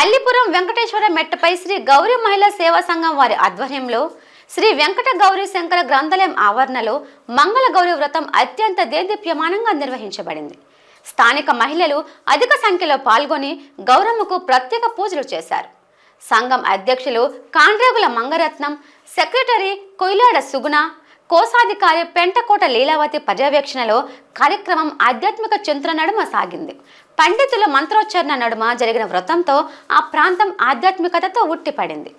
అల్లిపురం వెంకటేశ్వర మెట్టపై శ్రీ గౌరీ మహిళా సేవా సంఘం వారి ఆధ్వర్యంలో శ్రీ వెంకట గౌరీ శంకర గ్రంథాలయం ఆవరణలో మంగళ గౌరీ వ్రతం అత్యంత దేదీప్యమానంగా నిర్వహించబడింది. స్థానిక మహిళలు అధిక సంఖ్యలో పాల్గొని గౌరమ్మకు ప్రత్యేక పూజలు చేశారు. సంఘం అధ్యక్షులు కాండ్రేగుల మంగరత్నం సెక్రటరీ కొయిలాడ సుగుణ కోశాధికారి పెంటకోట లీలావతి పర్యవేక్షణలో కార్యక్రమం ఆధ్యాత్మిక చింతన నడుమ సాగింది. పండితుల మంత్రోచ్చారణ నడుమ జరిగిన వ్రతంతో ఆ ప్రాంతం ఆధ్యాత్మికతతో ఉట్టిపడింది.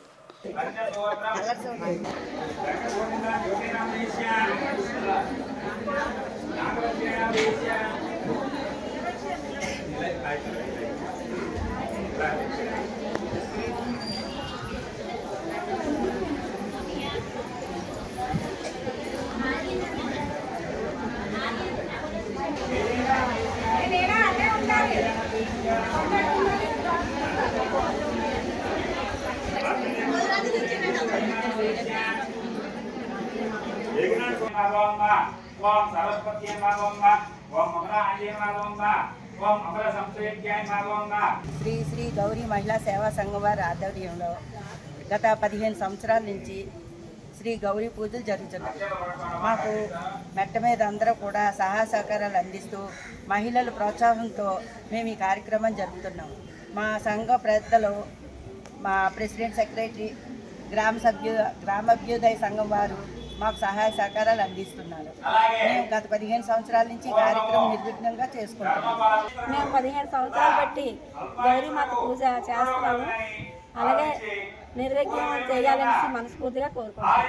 ఓం ఓం ఓం అమర శ్రీ శ్రీ గౌరీ మహిళా సేవా సంఘం వారి ఆధ్వర్యంలో గత పదిహేను సంవత్సరాల నుంచి శ్రీ గౌరీ పూజలు జరుగుతున్నాయి. మాకు మెట్ట మీద అందరూ కూడా సహాయ సహకారాలు అందిస్తూ మహిళల ప్రోత్సాహంతో మేము ఈ కార్యక్రమం జరుపుతున్నాం మా సంఘ పెద్దలు మా ప్రెసిడెంట్ సెక్రటరీ గ్రామ సభ్యు గ్రామాభ్యుదయ సంఘం వారు మాకు సహాయ సహకారాలు అందిస్తున్నారు. మేము గత పదిహేను సంవత్సరాల నుంచి కార్యక్రమం నిర్విఘ్నంగా చేసుకుంటున్నాం. మేము పదిహేడు సంవత్సరాలు బట్టి గౌరీమాత పూజ చేస్తున్నాము. అలాగే నిర్విఘ్నం చేయాలనేసి మనస్ఫూర్తిగా కోరుకుంటున్నాం.